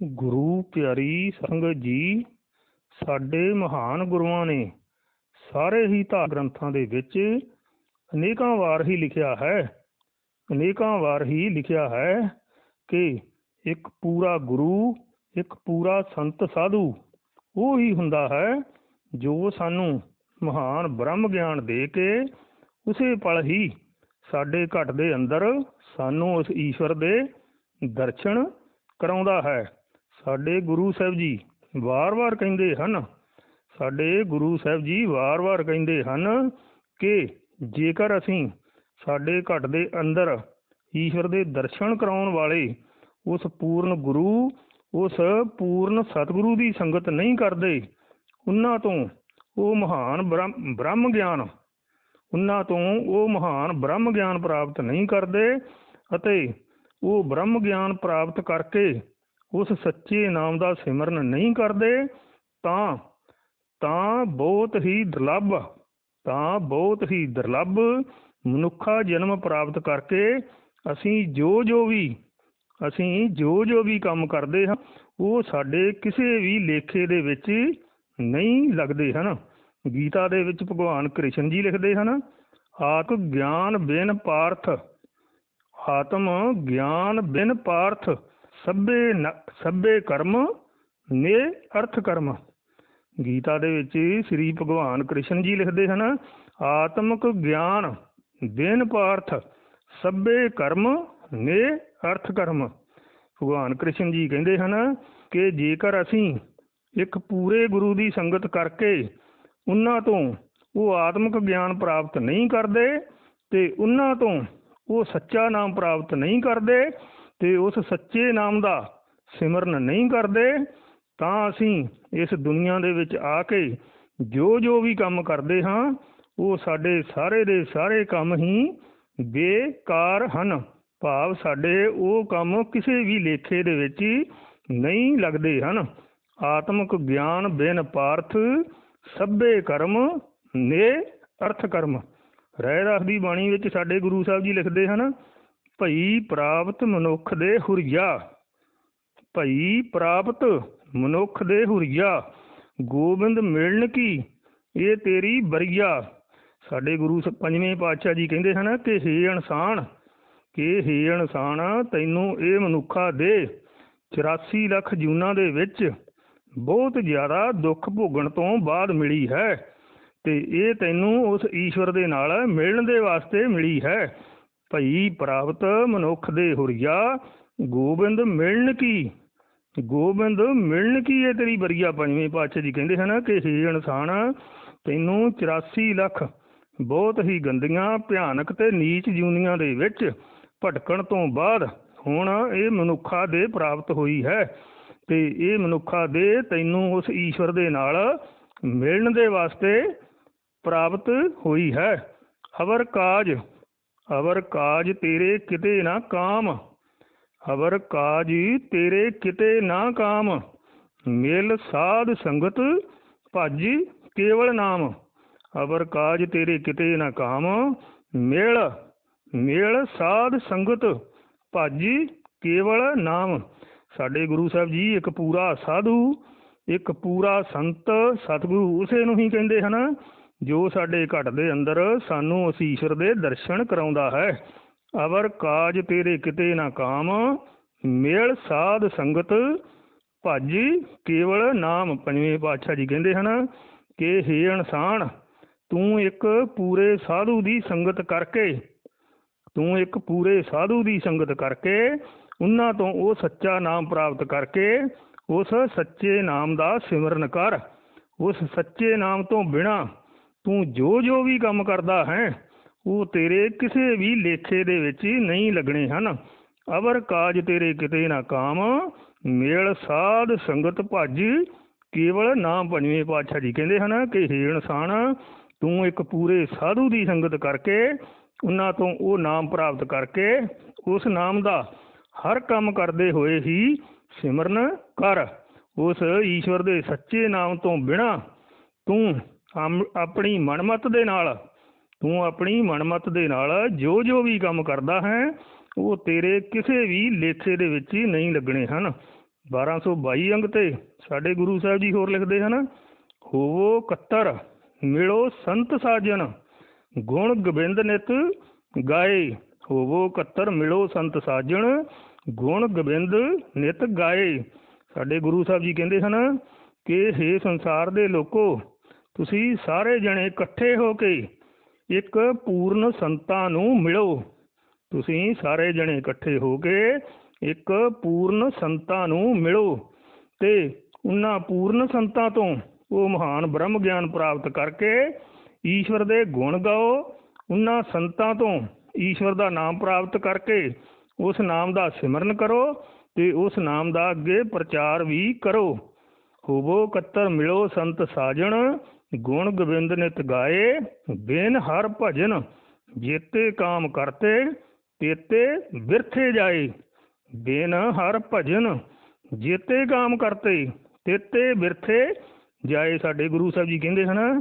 ਗੁਰੂ ਪਿਆਰੀ ਸੰਗਤ ਜੀ, ਸਾਡੇ ਮਹਾਨ ਗੁਰੂਆਂ ਨੇ ਸਾਰੇ ਹੀ ਧਾਰ ਗ੍ਰੰਥਾਂ ਦੇ ਵਿੱਚ ਅਨੇਕਾਂ ਵਾਰ ਹੀ ਲਿਖਿਆ ਹੈ, ਅਨੇਕਾਂ ਵਾਰ ਹੀ ਲਿਖਿਆ ਹੈ ਕਿ ਇੱਕ ਪੂਰਾ ਗੁਰੂ, ਇੱਕ ਪੂਰਾ ਸੰਤ ਸਾਧੂ, ਉਹ ਹੀ ਹੁੰਦਾ ਹੈ ਜੋ ਸਾਨੂੰ ਮਹਾਨ ਬ੍ਰਹਮ ਗਿਆਨ ਦੇ ਕੇ ਉਸੇ ਪਲ ਹੀ ਸਾਡੇ ਘਟ ਦੇ ਅੰਦਰ ਸਾਨੂੰ ਉਸ ਈਸ਼ਵਰ ਦੇ ਦਰਸ਼ਨ ਕਰਾਉਂਦਾ ਹੈ। ਸਾਡੇ ਗੁਰੂ ਸਾਹਿਬ ਜੀ ਵਾਰ-ਵਾਰ ਕਹਿੰਦੇ ਹਨ, ਸਾਡੇ ਗੁਰੂ ਸਾਹਿਬ ਜੀ ਵਾਰ-ਵਾਰ ਕਹਿੰਦੇ ਹਨ ਕਿ ਜੇਕਰ ਅਸੀਂ ਸਾਡੇ ਘਟ ਦੇ ਅੰਦਰ ਈਸ਼ਵਰ ਦੇ ਦਰਸ਼ਨ ਕਰਾਉਣ ਵਾਲੇ ਉਸ ਪੂਰਨ ਗੁਰੂ, ਉਸ ਪੂਰਨ ਸਤਿਗੁਰੂ ਦੀ ਸੰਗਤ ਨਹੀਂ ਕਰਦੇ, ਉਹਨਾਂ ਤੋਂ ਉਹ ਮਹਾਨ ਬ੍ਰਹਮ ਬ੍ਰਹਮ ਗਿਆਨ, ਉਹਨਾਂ ਤੋਂ ਉਹ ਮਹਾਨ ਬ੍ਰਹਮ ਗਿਆਨ ਪ੍ਰਾਪਤ ਨਹੀਂ ਕਰਦੇ ਅਤੇ ਉਹ ਬ੍ਰਹਮ ਗਿਆਨ ਪ੍ਰਾਪਤ ਕਰਕੇ ਉਸ ਸੱਚੇ ਨਾਮ ਦਾ ਸਿਮਰਨ ਨਹੀਂ ਕਰਦੇ, ਤਾਂ ਤਾਂ ਬਹੁਤ ਹੀ ਦੁਰਲੱਭ, ਤਾਂ ਬਹੁਤ ਹੀ ਦੁਰਲੱਭ ਮਨੁੱਖਾ ਜਨਮ ਪ੍ਰਾਪਤ ਕਰਕੇ ਅਸੀਂ ਜੋ ਜੋ ਵੀ, ਅਸੀਂ ਜੋ ਜੋ ਵੀ ਕੰਮ ਕਰਦੇ ਹਾਂ, ਉਹ ਸਾਡੇ ਕਿਸੇ ਵੀ ਲੇਖੇ ਦੇ ਵਿੱਚ ਨਹੀਂ ਲੱਗਦੇ ਹਨ। ਗੀਤਾ ਦੇ ਵਿੱਚ ਭਗਵਾਨ ਕ੍ਰਿਸ਼ਨ ਜੀ ਲਿਖਦੇ ਹਨ, ਆਤਮ ਗਿਆਨ ਬਿਨ ਪਾਰਥ, ਆਤਮ ਗਿਆਨ ਬਿਨ ਪਾਰਥ। ਸਭੇ ਨ- ਸਭੇ ਕਰਮ ਨੇ ਅਰਥ ਕਰਮ। ਗੀਤਾ ਦੇ ਵਿੱਚ ਸ੍ਰੀ ਭਗਵਾਨ ਕ੍ਰਿਸ਼ਨ ਜੀ ਲਿਖਦੇ ਹਨ, ਆਤਮਿਕ ਗਿਆਨ ਬਿਨ ਪਾਰਥ, ਸਭੇ ਕਰਮ ਨੇ ਅਰਥ ਕਰਮ। ਭਗਵਾਨ ਕ੍ਰਿਸ਼ਨ ਜੀ ਕਹਿੰਦੇ ਹਨ ਕਿ ਜੇਕਰ ਅਸੀਂ ਇੱਕ ਪੂਰੇ ਗੁਰੂ ਦੀ ਸੰਗਤ ਕਰਕੇ ਉਹਨਾਂ ਤੋਂ ਉਹ ਆਤਮਿਕ ਗਿਆਨ ਪ੍ਰਾਪਤ ਨਹੀਂ ਕਰਦੇ ਤੇ ਉਹਨਾਂ ਤੋਂ ਉਹ ਸੱਚਾ ਨਾਮ ਪ੍ਰਾਪਤ ਨਹੀਂ ਕਰਦੇ ਤੇ ਉਸ ਸੱਚੇ ਨਾਮ ਦਾ ਸਿਮਰਨ ਨਹੀਂ ਕਰਦੇ, ਤਾਂ ਅਸੀਂ ਇਸ ਦੁਨੀਆ ਦੇ ਵਿੱਚ ਆ ਕੇ ਜੋ ਜੋ ਵੀ ਕੰਮ ਕਰਦੇ ਹਾਂ, ਉਹ ਸਾਡੇ ਸਾਰੇ ਦੇ ਸਾਰੇ ਕੰਮ ਹੀ ਬੇਕਾਰ ਹਨ। ਭਾਵ ਸਾਡੇ ਉਹ ਕੰਮ ਕਿਸੇ ਵੀ ਲੇਖੇ ਦੇ ਵਿੱਚ ਨਹੀਂ ਲੱਗਦੇ ਹਨ। ਆਤਮਿਕ ਗਿਆਨ ਬਿਨ ਪਾਰਥ ਸਭੇ ਕਰਮ ਨੇ ਅਰਥ ਕਰਮ। ਰਹਿ ਰਸ ਦੀ ਬਾਣੀ ਵਿੱਚ ਸਾਡੇ ਗੁਰੂ ਸਾਹਿਬ ਜੀ ਲਿਖਦੇ ਹਨ ਭਈ ਪ੍ਰਾਪਤ ਮਨੁੱਖ ਦੇ ਹੁਰੀਆ। ਭਈ ਪ੍ਰਾਪਤ ਮਨੁੱਖ ਦੇ ਹੁਰੀਆ। ਗੋਬਿੰਦ ਮਿਲਣ ਕੀ? ਇਹ ਤੇਰੀ ਬਰੀਆ। ਸਾਡੇ ਗੁਰੂ ਪੰਜਵੇਂ ਪਾਤਸ਼ਾਹ ਜੀ ਕਹਿੰਦੇ ਹਨ ਕਿ ਹੇ ਇਨਸਾਨ, ਕਿ ਹੇ ਇਨਸਾਨ, ਤੈਨੂੰ ਇਹ ਮਨੁੱਖਾ ਦੇ। 84 ਲੱਖ ਜੂਨਾਂ ਦੇ ਵਿੱਚ ਬਹੁਤ ਜ਼ਿਆਦਾ ਦੁੱਖ ਭੋਗਣ ਤੋਂ ਬਾਅਦ ਮਿਲੀ ਹੈ ਤੇ ਇਹ ਤੈਨੂੰ ਉਸ ਈਸ਼ਵਰ ਦੇ ਨਾਲ ਮਿਲਣ ਦੇ ਵਾਸਤੇ ਮਿਲੀ ਹੈ। ਭਈ ਪ੍ਰਾਪਤ ਮਨੁੱਖ ਦੇ ਹੁਰੀਆ, ਗੋਬਿੰਦ ਮਿਲਣ ਕੀ? ਗੋਬਿੰਦ ਮਿਲਣ ਕੀ ਇਹ ਤੇਰੀ ਬਰੀਆ ਪੰਜਵੇਂ ਪਾਤਸ਼ਾਹ ਜੀ ਕਹਿੰਦੇ ਹਨ ਕਿ ਹੇ ਇਨਸਾਨ, ਤੈਨੂੰ 84 ਲੱਖ ਬਹੁਤ ਹੀ ਗੰਦੀਆਂ, ਭਿਆਨਕ ਤੇ ਨੀਚ ਜੂਨੀਆਂ ਦੇ ਵਿੱਚ ਭਟਕਣ ਤੋਂ ਬਾਅਦ ਹੁਣ ਇਹ ਮਨੁੱਖਾ ਦੇ ਪ੍ਰਾਪਤ ਹੋਈ ਹੈ ਤੇ ਇਹ ਮਨੁੱਖਾ ਦੇ ਤੈਨੂੰ ਉਸ ਈਸ਼ਵਰ ਦੇ ਨਾਲ ਮਿਲਣ ਦੇ ਵਾਸਤੇ ਪ੍ਰਾਪਤ ਹੋਈ ਹੈ। ਅਵਰ ਕਾਜ ਅਵਰ ਕਾਜ ਤੇਰੇ ਕਿਤੇ ਨਾ ਕਾਮ, ਅਵਰ ਕਾਜ ਤੇਰੇ ਕਿਤੇ ਨਾ ਕਾਮ। ਮਿਲ ਸਾਧ ਸੰਗਤ ਭਜ ਕੇਵਲ ਨਾਮ, ਅਵਰ ਕਾਜ ਤੇਰੇ ਕਿਤੇ ਨਾ ਕਾਮ। ਮਿਲ ਮਿਲ ਸਾਧ ਸੰਗਤ ਭਾਜੀ ਕੇਵਲ ਨਾਮ। ਸਾਡੇ ਗੁਰੂ ਸਾਹਿਬ ਜੀ ਇੱਕ ਪੂਰਾ ਸਾਧੂ, ਇੱਕ ਪੂਰਾ ਸੰਤ ਸਤਿਗੁਰੂ, ਉਸੇ ਨੂੰ ਹੀ ਕਹਿੰਦੇ ਹਨ ਜੋ ਸਾਡੇ ਘਟ ਦੇ ਅੰਦਰ ਸਾਨੂੰ ਉਸ ਈਸ਼ਵਰ ਦੇ ਦਰਸ਼ਨ ਕਰਾਉਂਦਾ ਹੈ। ਅਵਰ ਕਾਜ ਤੇਰੇ ਕਿਤੇ ਨਾ ਕਾਮ, ਮੇਲ ਸਾਧ ਸੰਗਤ, ਭਜ ਕੇਵਲ ਨਾਮ ਪੰਜਵੇਂ ਪਾਤਸ਼ਾਹ ਜੀ ਕਹਿੰਦੇ ਹਨ ਕਿ ਹੇ ਇਨਸਾਨ ਤੂੰ ਇੱਕ ਪੂਰੇ ਸਾਧੂ ਦੀ ਸੰਗਤ ਕਰਕੇ, ਤੂੰ ਇੱਕ ਪੂਰੇ ਸਾਧੂ ਦੀ ਸੰਗਤ ਕਰਕੇ, ਉਹਨਾਂ ਤੋਂ ਉਹ ਸੱਚਾ ਨਾਮ ਪ੍ਰਾਪਤ ਕਰਕੇ, ਉਸ ਸੱਚੇ ਨਾਮ ਦਾ ਸਿਮਰਨ ਕਰ। ਉਸ ਸੱਚੇ ਨਾਮ ਤੋਂ ਬਿਨਾ ਤੂੰ ਜੋ ਜੋ ਵੀ ਕੰਮ ਕਰਦਾ ਹੈ, ਉਹ ਤੇਰੇ ਕਿਸੇ ਵੀ ਲੇਖੇ ਦੇ ਵਿੱਚ ਨਹੀਂ ਲੱਗਣੇ ਹਨ। ਅਵਰ ਕਾਜ ਤੇਰੇ ਕਿਤੇ ਨਾ ਕਾਮ, ਮੇਲ ਸਾਧ ਸੰਗਤ ਭਜ, ਕੇਵਲ ਨਾਮ ਪੰਜਵੇਂ ਪਾਤਸ਼ਾਹ ਜੀ ਕਹਿੰਦੇ ਹਨ ਕਿ ਹੇ ਇਨਸਾਨ, ਤੂੰ ਇੱਕ ਪੂਰੇ ਸਾਧੂ ਦੀ ਸੰਗਤ ਕਰਕੇ, ਉਹਨਾਂ ਤੋਂ ਉਹ ਨਾਮ ਪ੍ਰਾਪਤ ਕਰਕੇ, ਉਸ ਨਾਮ ਦਾ ਹਰ ਕੰਮ ਕਰਦੇ ਹੋਏ ਹੀ ਸਿਮਰਨ ਕਰ। ਉਸ ਈਸ਼ਵਰ ਦੇ ਸੱਚੇ ਨਾਮ ਤੋਂ ਬਿਨਾ ਤੂੰ ਆਮ- ਆਪਣੀ ਮਨਮਤ ਦੇ ਨਾਲ, ਤੂੰ ਆਪਣੀ ਮਨਮਤ ਦੇ ਨਾਲ ਜੋ ਜੋ ਵੀ ਕੰਮ ਕਰਦਾ ਹੈ, ਉਹ ਤੇਰੇ ਕਿਸੇ ਵੀ ਲੇਖੇ ਦੇ ਵਿੱਚ ਨਹੀਂ ਲੱਗਣੇ ਹਨ। 1222 ਅੰਗ ਤੇ ਸਾਡੇ ਗੁਰੂ ਸਾਹਿਬ ਜੀ ਹੋਰ ਲਿਖਦੇ ਹਨ, ਹੋਵੋ ਕੱਤਰ, ਮਿਲੋ ਸੰਤ ਸਾਜਣ ਗੁਣ ਗੋਬਿੰਦ ਨਿਤ ਗਾਏ। ਹੋਵੋ ਕੱਤਰ, ਮਿਲੋ ਸੰਤ ਸਾਜਣ ਗੁਣ ਗੋਬਿੰਦ ਨਿਤ ਗਾਏ। ਸਾਡੇ ਗੁਰੂ ਸਾਹਿਬ ਜੀ ਕਹਿੰਦੇ ਹਨ ਕਿ ਹੇ ਸੰਸਾਰ ਦੇ ਲੋਕੋ ਤੁਸੀਂ ਸਾਰੇ ਜਣੇ ਇਕੱਠੇ ਹੋ ਕੇ ਇੱਕ ਪੂਰਨ ਸੰਤਾਂ ਨੂੰ ਮਿਲੋ। ਤੁਸੀਂ ਸਾਰੇ ਜਣੇ ਇਕੱਠੇ ਹੋ ਕੇ ਇੱਕ ਪੂਰਨ ਸੰਤਾਂ ਨੂੰ ਮਿਲੋ ਤੇ ਉਹਨਾਂ ਪੂਰਨ ਸੰਤਾਂ ਤੋਂ ਉਹ ਮਹਾਨ ਬ੍ਰਹਮ ਗਿਆਨ ਪ੍ਰਾਪਤ ਕਰਕੇ ਈਸ਼ਵਰ ਦੇ ਗੁਣ ਗਾਓ। ਉਹਨਾਂ ਸੰਤਾਂ ਤੋਂ ਈਸ਼ਵਰ ਦਾ ਨਾਮ ਪ੍ਰਾਪਤ ਕਰਕੇ ਉਸ ਨਾਮ ਦਾ ਸਿਮਰਨ ਕਰੋ ਤੇ ਉਸ ਨਾਮ ਦਾ ਅੱਗੇ ਪ੍ਰਚਾਰ ਵੀ ਕਰੋ। ਹੋਵੋ ਕੱਤਰ ਮਿਲੋ ਸੰਤ ਸਾਜਣ। ਗੁਣ ਗੋਬਿੰਦ ਨਿਤ ਗਾਏ, ਬਿਨ ਹਰ ਭਜਨ ਜੇਤੇ ਕਾਮ ਕਰਤੇ, ਤੇਤੇ ਬਿਰਥੇ ਜਾਏ। ਬਿਨ ਹਰ ਭਜਨ ਜੇਤੇ ਕਾਮ ਕਰਤੇ, ਤੇਤੇ ਬਿਰਥੇ ਜਾਏ। ਸਾਡੇ ਗੁਰੂ ਸਾਹਿਬ ਜੀ ਕਹਿੰਦੇ ਹਨ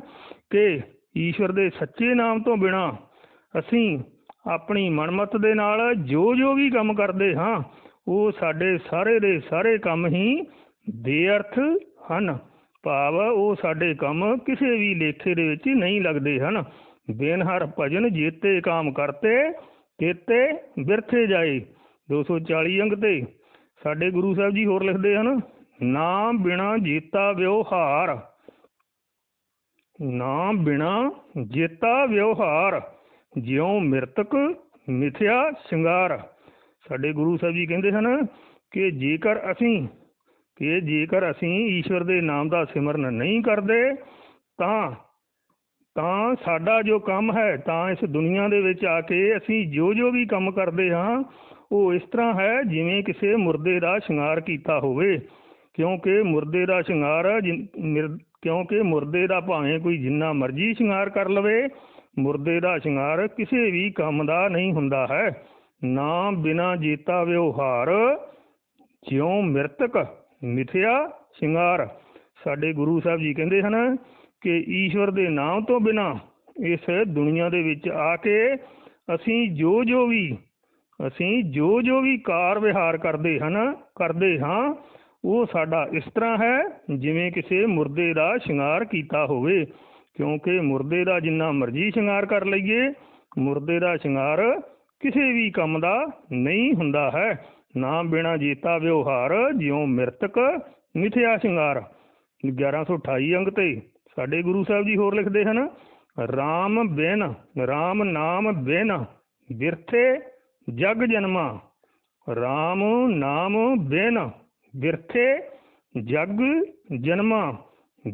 ਕਿ ਈਸ਼ਵਰ ਦੇ ਸੱਚੇ ਨਾਮ ਤੋਂ ਬਿਨਾ ਅਸੀਂ ਆਪਣੀ ਮਨਮਤ ਦੇ ਨਾਲ ਜੋ ਜੋ ਵੀ ਕੰਮ ਕਰਦੇ ਹਾਂ, ਉਹ ਸਾਡੇ ਸਾਰੇ ਦੇ ਸਾਰੇ ਕੰਮ ਹੀ ਬੇਅਰਥ ਹਨ। ਭਾਵ ਉਹ ਸਾਡੇ ਕੰਮ ਕਿਸੇ ਵੀ ਲੇਖੇ ਦੇ ਵਿੱਚ ਨਹੀਂ ਲੱਗਦੇ ਹਨ। ਬਿਨ ਹਰ ਭਜਨ ਜੀਤੇ ਕਾਮ ਕਰਤੇ ਤੇਤੇ ਬਿਰਥੇ ਜਾਏ। 240 ਅੰਗ ਤੇ ਸਾਡੇ ਗੁਰੂ ਸਾਹਿਬ ਜੀ ਹੋਰ ਲਿਖਦੇ ਹਨ, ਨਾਮ ਬਿਨਾ ਜੀਤਾ ਵਿਵਹਾਰ। ਨਾਮ ਬਿਨਾ ਜੀਤਾ ਵਿਵਹਾਰ, ਜਿਉ ਮਿਰਤਕ ਮਿਥਿਆ ਸ਼ਿੰਗਾਰ। ਸਾਡੇ ਗੁਰੂ ਸਾਹਿਬ ਜੀ ਕਹਿੰਦੇ ਹਨ ਕਿ ਜੇਕਰ ਅਸੀਂ ਕਿ ਜੇਕਰ ਅਸੀਂ ਈਸ਼ਵਰ ਦੇ ਨਾਮ ਦਾ ਸਿਮਰਨ ਨਹੀਂ ਕਰਦੇ, ਤਾਂ ਤਾਂ ਸਾਡਾ ਜੋ ਕੰਮ ਹੈ, ਤਾਂ ਇਸ ਦੁਨੀਆ ਦੇ ਵਿੱਚ ਆ ਕੇ ਅਸੀਂ ਜੋ ਜੋ ਵੀ ਕੰਮ ਕਰਦੇ ਹਾਂ, ਉਹ ਇਸ ਤਰ੍ਹਾਂ ਹੈ ਜਿਵੇਂ ਕਿਸੇ ਮੁਰਦੇ ਦਾ ਸ਼ਿੰਗਾਰ ਕੀਤਾ ਹੋਵੇ। ਕਿਉਂਕਿ ਮੁਰਦੇ ਦਾ ਸ਼ਿੰਗਾਰ ਕਿਉਂਕਿ ਮੁਰਦੇ ਦਾ ਭਾਵੇਂ ਕੋਈ ਜਿੰਨਾ ਮਰਜ਼ੀ ਸ਼ਿੰਗਾਰ ਕਰ ਲਵੇ, ਮੁਰਦੇ ਦਾ ਸ਼ਿੰਗਾਰ ਕਿਸੇ ਵੀ ਕੰਮ ਦਾ ਨਹੀਂ ਹੁੰਦਾ ਹੈ। ਨਾ ਬਿਨਾ ਜੀਤਾ ਵਿਵਹਾਰ, ਜਿਉ ਮਿਰਤਕ ਮਿਥਿਆ ਸ਼ਿੰਗਾਰ। ਸਾਡੇ ਗੁਰੂ ਸਾਹਿਬ ਜੀ ਕਹਿੰਦੇ ਹਨ ਕਿ ਈਸ਼ਵਰ ਦੇ ਨਾਮ ਤੋਂ ਬਿਨਾ ਇਸ ਦੁਨੀਆ ਦੇ ਵਿੱਚ ਆ ਕੇ ਅਸੀਂ ਜੋ ਜੋ ਵੀ, ਅਸੀਂ ਜੋ ਜੋ ਵੀ ਕਾਰ ਵਿਹਾਰ ਕਰਦੇ ਹਨ, ਕਰਦੇ ਹਾਂ, ਉਹ ਸਾਡਾ ਇਸ ਤਰ੍ਹਾਂ ਹੈ ਜਿਵੇਂ ਕਿਸੇ ਮੁਰਦੇ ਦਾ ਸ਼ਿੰਗਾਰ ਕੀਤਾ ਹੋਵੇ। ਕਿਉਂਕਿ ਮੁਰਦੇ ਦਾ ਜਿੰਨਾ ਮਰਜ਼ੀ ਸ਼ਿੰਗਾਰ ਕਰ ਲਈਏ, ਮੁਰਦੇ ਦਾ ਸ਼ਿੰਗਾਰ ਕਿਸੇ ਵੀ ਕੰਮ ਦਾ ਨਹੀਂ ਹੁੰਦਾ ਹੈ। ਨਾ ਬਿਨਾ ਜੀਤਾ ਵਿਵਹਾਰ ਜਿਉ ਮਿਰਤਕ ਮਿਥਿਆ ਸ਼ਿੰਗਾਰ। 1128 ਅੰਗ ਤੇ ਸਾਡੇ ਗੁਰੂ ਸਾਹਿਬ ਜੀ ਹੋਰ ਲਿਖਦੇ ਹਨ RAM ਬਿਨ RAM ਨਾਮ ਬਿਨ ਬਿਰਥੇ ਜਗ ਜਨਮਾ। RAM ਨਾਮ ਬਿਨ ਬਿਰਥੇ ਜਗ ਜਨਮਾ।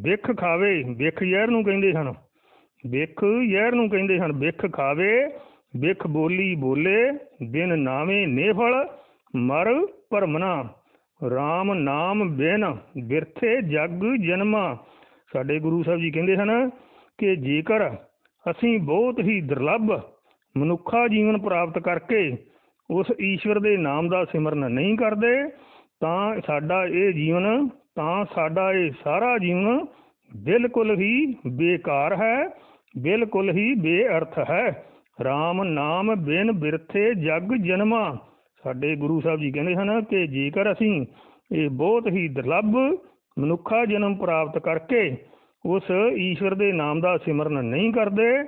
ਵਿਖ ਖਾਵੇ ਵਿਖ ਯਹਿਰ ਨੂੰ ਕਹਿੰਦੇ ਹਨ। ਵਿਖ ਯਹਿਰ ਨੂੰ ਕਹਿੰਦੇ ਹਨ ਵਿਖ ਖਾਵੇ ਵਿਖ ਬੋਲੀ ਬੋਲੇ, ਬਿਨ ਨਾਵੇਂ ਨੇਫਲ ਮਰ ਭਰਮਨਾ RAM ਨਾਮ ਬਿਨ ਬਿਰਥੇ ਜਗ ਜਨਮਾ। ਸਾਡੇ ਗੁਰੂ ਸਾਹਿਬ ਜੀ ਕਹਿੰਦੇ ਹਨ ਕਿ ਜੇਕਰ ਅਸੀਂ ਬਹੁਤ ਹੀ ਦੁਰਲੱਭ ਮਨੁੱਖਾ ਜੀਵਨ ਪ੍ਰਾਪਤ ਕਰਕੇ ਉਸ ਈਸ਼ਵਰ ਦੇ ਨਾਮ ਦਾ ਸਿਮਰਨ ਨਹੀਂ ਕਰਦੇ, ਤਾਂ ਸਾਡਾ ਇਹ ਜੀਵਨ, ਤਾਂ ਸਾਡਾ ਇਹ ਸਾਰਾ ਜੀਵਨ ਬਿਲਕੁਲ ਹੀ ਬੇਕਾਰ ਹੈ, ਬਿਲਕੁਲ ਹੀ ਬੇਅਰਥ ਹੈ। RAM ਨਾਮ ਬਿਨ ਬਿਰਥੇ ਜਗ ਜਨਮਾ। ਸਾਡੇ ਗੁਰੂ ਸਾਹਿਬ ਜੀ ਕਹਿੰਦੇ ਹਨ ਕਿ ਜੇਕਰ ਅਸੀਂ ਇਹ ਬਹੁਤ ਹੀ ਦੁਰਲੱਭ ਮਨੁੱਖਾ ਜਨਮ ਪ੍ਰਾਪਤ ਕਰਕੇ ਉਸ ਈਸ਼ਵਰ ਦੇ ਨਾਮ ਦਾ ਸਿਮਰਨ ਨਹੀਂ ਕਰਦੇ,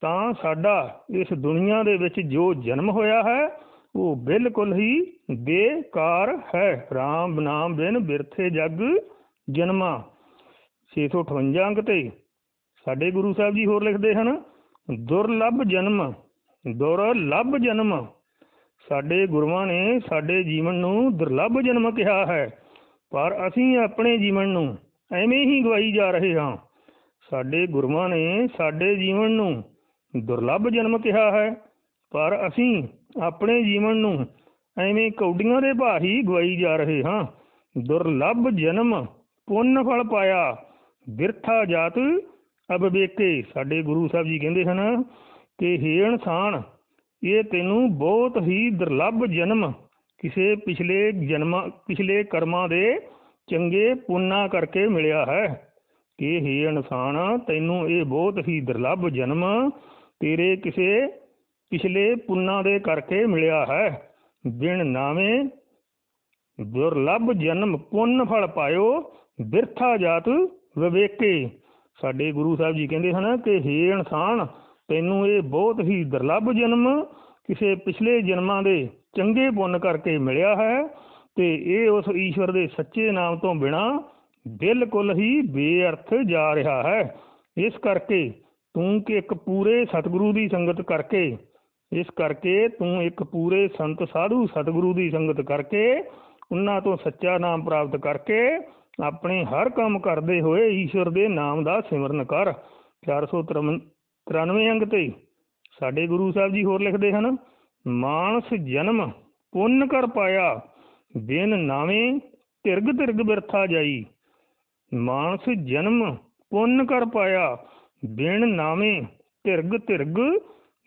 ਤਾਂ ਸਾਡਾ ਇਸ ਦੁਨੀਆ ਦੇ ਵਿੱਚ ਜੋ ਜਨਮ ਹੋਇਆ ਹੈ, ਉਹ ਬਿਲਕੁਲ ਹੀ ਬੇਕਾਰ ਹੈ। RAM ਨਾਮ ਬਿਨ ਬਿਰਥੇ ਜਗ ਜਨਮਾ। 658 ਅੰਕ ਤੇ ਸਾਡੇ ਗੁਰੂ ਸਾਹਿਬ ਜੀ ਹੋਰ ਲਿਖਦੇ ਹਨ, ਦੁਰਲੱਭ ਜਨਮ ਦੁਰਲੱਭ ਜਨਮ। ਸਾਡੇ ਗੁਰੂਆਂ ਨੇ ਸਾਡੇ ਜੀਵਨ ਨੂੰ ਦੁਰਲੱਭ ਜਨਮ ਕਿਹਾ ਹੈ, ਪਰ ਅਸੀਂ ਆਪਣੇ ਜੀਵਨ ਨੂੰ ਐਵੇਂ ਹੀ ਗਵਾਈ ਜਾ ਰਹੇ ਹਾਂ। ਸਾਡੇ ਗੁਰੂਆਂ ਨੇ ਸਾਡੇ ਜੀਵਨ ਨੂੰ ਦੁਰਲੱਭ ਜਨਮ ਕਿਹਾ ਹੈ, ਪਰ ਅਸੀਂ ਆਪਣੇ ਜੀਵਨ ਨੂੰ ਐਵੇਂ ਕੌਡੀਆਂ ਦੇ ਭਾਅ ਹੀ ਗਵਾਈ ਜਾ ਰਹੇ ਹਾਂ। ਦੁਰਲੱਭ ਜਨਮ ਪੁੰਨ ਫਲ ਪਾਇਆ, ਬਿਰਥਾ ਜਾਤ ਅਬਵੇਕੇ। ਸਾਡੇ ਗੁਰੂ ਸਾਹਿਬ ਜੀ ਕਹਿੰਦੇ ਹਨ ਕਿ ਹੇ ਇਨਸਾਨ ਇਹ ਤੈਨੂੰ ਬਹੁਤ ਹੀ ਦੁਰਲੱਭ ਜਨਮ। ਕਿਸੇ ਪਿਛਲੇ ਜਨਮਾਂ, ਪਿਛਲੇ ਕਰਮਾਂ ਦੇ ਚੰਗੇ ਪੁੰਨਾ ਕਰਕੇ ਮਿਲਿਆ ਹੈ। ਕਿ ਹੇ ਇਨਸਾਨ, ਤੈਨੂੰ ਇਹ ਬਹੁਤ ਹੀ ਦੁਰਲੱਭ ਜਨਮ ਤੇਰੇ ਕਿਸੇ ਪਿਛਲੇ ਪੁੰਨਾ ਦੇ ਕਰਕੇ ਮਿਲਿਆ ਹੈ। ਬਿਨ ਨਾਵੇਂ ਦੁਰਲੱਭ ਜਨਮ ਪੁੰਨ ਫਲ ਪਾਇਓ, ਬਿਰਥਾ ਜਾਤ ਵਿਵੇਕੇ। ਸਾਡੇ ਗੁਰੂ ਸਾਹਿਬ ਜੀ ਕਹਿੰਦੇ ਹਨ ਕਿ ਹੇ ਇਨਸਾਨ ਤੈਨੂੰ ਇਹ ਬਹੁਤ ਹੀ ਦੁਰਲੱਭ ਜਨਮ ਕਿਸੇ ਪਿਛਲੇ ਜਨਮਾਂ ਦੇ ਚੰਗੇ ਪੁੰਨ ਕਰਕੇ ਮਿਲਿਆ ਹੈ ਤੇ ਇਹ ਉਸ ਈਸ਼ਵਰ ਦੇ ਸੱਚੇ ਨਾਮ ਤੋਂ ਬਿਨਾ ਬਿਲਕੁਲ ਹੀ ਬੇਅਰਥ ਜਾ ਰਿਹਾ ਹੈ। ਇਸ ਕਰਕੇ ਤੂੰ ਕਿ ਇੱਕ ਪੂਰੇ ਸਤਿਗੁਰੂ ਦੀ ਸੰਗਤ ਕਰਕੇ, ਇਸ ਕਰਕੇ ਤੂੰ ਇੱਕ ਪੂਰੇ ਸੰਤ ਸਾਧੂ ਸਤਿਗੁਰੂ ਦੀ ਸੰਗਤ ਕਰਕੇ, ਉਹਨਾਂ ਤੋਂ ਸੱਚਾ ਨਾਮ ਪ੍ਰਾਪਤ ਕਰਕੇ ਆਪਣੇ ਹਰ ਕੰਮ ਕਰਦੇ ਹੋਏ ਈਸ਼ਵਰ ਦੇ ਨਾਮ ਦਾ ਸਿਮਰਨ ਕਰ। 493 ਅੰਗ ਤੇ ਸਾਡੇ ਗੁਰੂ ਸਾਹਿਬ ਜੀ ਹੋਰ ਲਿਖਦੇ ਹਨ, ਮਾਨਸ ਜਨਮ ਪੁੰਨ ਕਰ ਪਾਇਆ, ਬਿਨ ਨਾਵੇਂ ਤਿਰਗ ਤਿਰਗ ਬਿਰਥਾ ਜਾਈ। ਮਾਨਸ ਜਨਮ ਪੁੰਨ ਕਰ ਪਾਇਆ, ਬਿਨ ਨਾਵੇਂ ਤਿਰਗ ਤਿਰਗ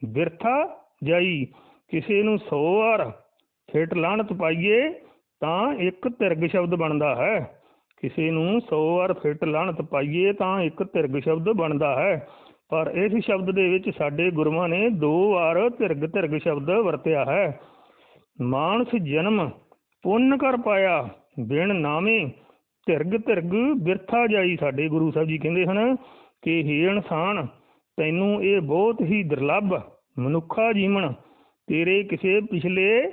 ਬਿਰਥਾ ਜਾਈ। ਕਿਸੇ ਨੂੰ 100 ਵਾਰ ਫਿੱਟ ਲਾਹਣਤ ਪਾਈਏ, ਤਾਂ ਇੱਕ ਤਿਰਗ ਸ਼ਬਦ ਬਣਦਾ ਹੈ। ਕਿਸੇ ਨੂੰ 100 ਵਾਰ ਫਿੱਟ ਲਾਹਣਤ ਪਾਈਏ, ਤਾਂ ਇੱਕ ਤਿਰਗ ਸ਼ਬਦ ਬਣਦਾ ਹੈ। ਪਰ ਇਸ ਸ਼ਬਦ ਦੇ ਵਿੱਚ ਸਾਡੇ ਗੁਰੂਆਂ ਨੇ ਦੋ ਵਾਰ ਤਿਰਗ ਤਿਰਗ ਸ਼ਬਦ ਵਰਤਿਆ ਹੈ। ਮਾਨਸ ਜਨਮ, ਪੁੰਨ ਕਰ ਪਾਇਆ, ਬਿਨ ਨਾਵੇਂ ਤਿਰਗ ਤਿਰਗ ਬਿਰਥਾ ਜਾਈ ਸਾਡੇ ਗੁਰੂ ਸਾਹਿਬ ਜੀ ਕਹਿੰਦੇ ਹਨ ਕਿ ਹੇ ਇਨਸਾਨ, ਤੈਨੂੰ ਇਹ ਬਹੁਤ ਹੀ ਦੁਰਲੱਭ ਮਨੁੱਖਾ ਜੀਵਨ, ਤੇਰੇ ਕਿਸੇ ਪਿਛਲੇ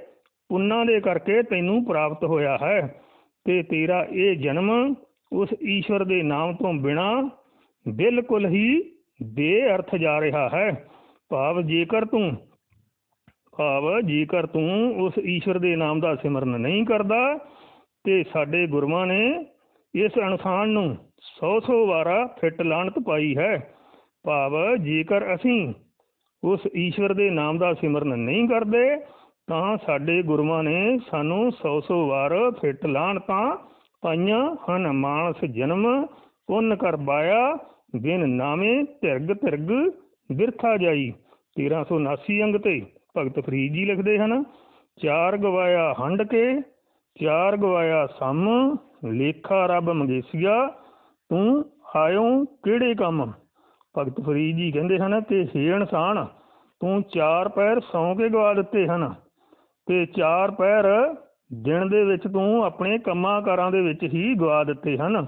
ਪੁੰਨਾਂ ਦੇ ਕਰਕੇ ਤੈਨੂੰ ਪ੍ਰਾਪਤ ਹੋਇਆ ਹੈ ਤੇ ਤੇਰਾ ਇਹ ਜਨਮ ਉਸ ਈਸ਼ਵਰ ਦੇ ਨਾਮ ਤੋਂ ਬਿਨਾ ਬਿਲਕੁਲ ਹੀ ਦੇ ਅਰਥ ਜਾ ਰਿਹਾ ਹੈ। ਭਾਵ ਜੇਕਰ ਤੂੰ, ਭਾਵ ਜੇਕਰ ਤੂੰ ਉਸ ਈਸ਼ਵਰ ਦੇ ਨਾਮ ਦਾ ਸਿਮਰਨ ਨਹੀਂ ਕਰਦਾ ਤੇ ਸਾਡੇ ਗੁਰੂਆਂ ਨੇ ਇਸ ਇਨਸਾਨ ਨੂੰ 100-100 ਵਾਰਾ ਫਿੱਟ ਲਾਣਤ ਪਾਈ ਹੈ। ਭਾਵ ਜੇਕਰ ਅਸੀਂ ਉਸ ਈਸ਼ਵਰ ਦੇ ਨਾਮ ਦਾ ਸਿਮਰਨ ਨਹੀਂ ਕਰਦੇ, ਤਾਂ ਸਾਡੇ ਗੁਰੂਆਂ ਨੇ ਸਾਨੂੰ 100-100 ਵਾਰ ਫਿੱਟ ਲਾਣਤਾਂ ਪਾਈਆਂ ਹਨ। ਮਾਨਸ ਜਨਮ ਪੁੰਨ ਕਰਵਾਇਆ ਬਿਨ ਨਾਵੇਂ ਧਿਰਗ ਧਿਰਗ ਬਿਰਥਾ ਜਾਈ। 1379 ਅੰਗ ਤੇ ਭਗਤ ਫਰੀਦ ਜੀ ਲਿਖਦੇ ਹਨ, ਚਾਰ ਗਵਾਇਆ ਹੰਡ ਕੇ, ਚਾਰ ਗਵਾਇਆ ਸਮ, ਲੇਖਾ ਰੱਬ ਮੰਗੇਸੀਆ, ਤੂੰ ਆਇਓ ਕਿਹੜੇ ਕੰਮ? ਭਗਤ ਫਰੀਦ ਜੀ ਕਹਿੰਦੇ ਹਨ ਕਿ ਹੇ ਇਨਸਾਨ, ਤੂੰ ਚਾਰ ਪੈਰ ਸੌਂ ਕੇ ਗਵਾ ਦਿੱਤੇ ਹਨ ਤੇ ਚਾਰ ਪੈਰ ਦਿਨ ਦੇ ਵਿੱਚ ਤੂੰ ਆਪਣੇ ਕੰਮਾਂ ਕਾਰਾਂ ਦੇ ਵਿੱਚ ਹੀ ਗਵਾ ਦਿੱਤੇ ਹਨ।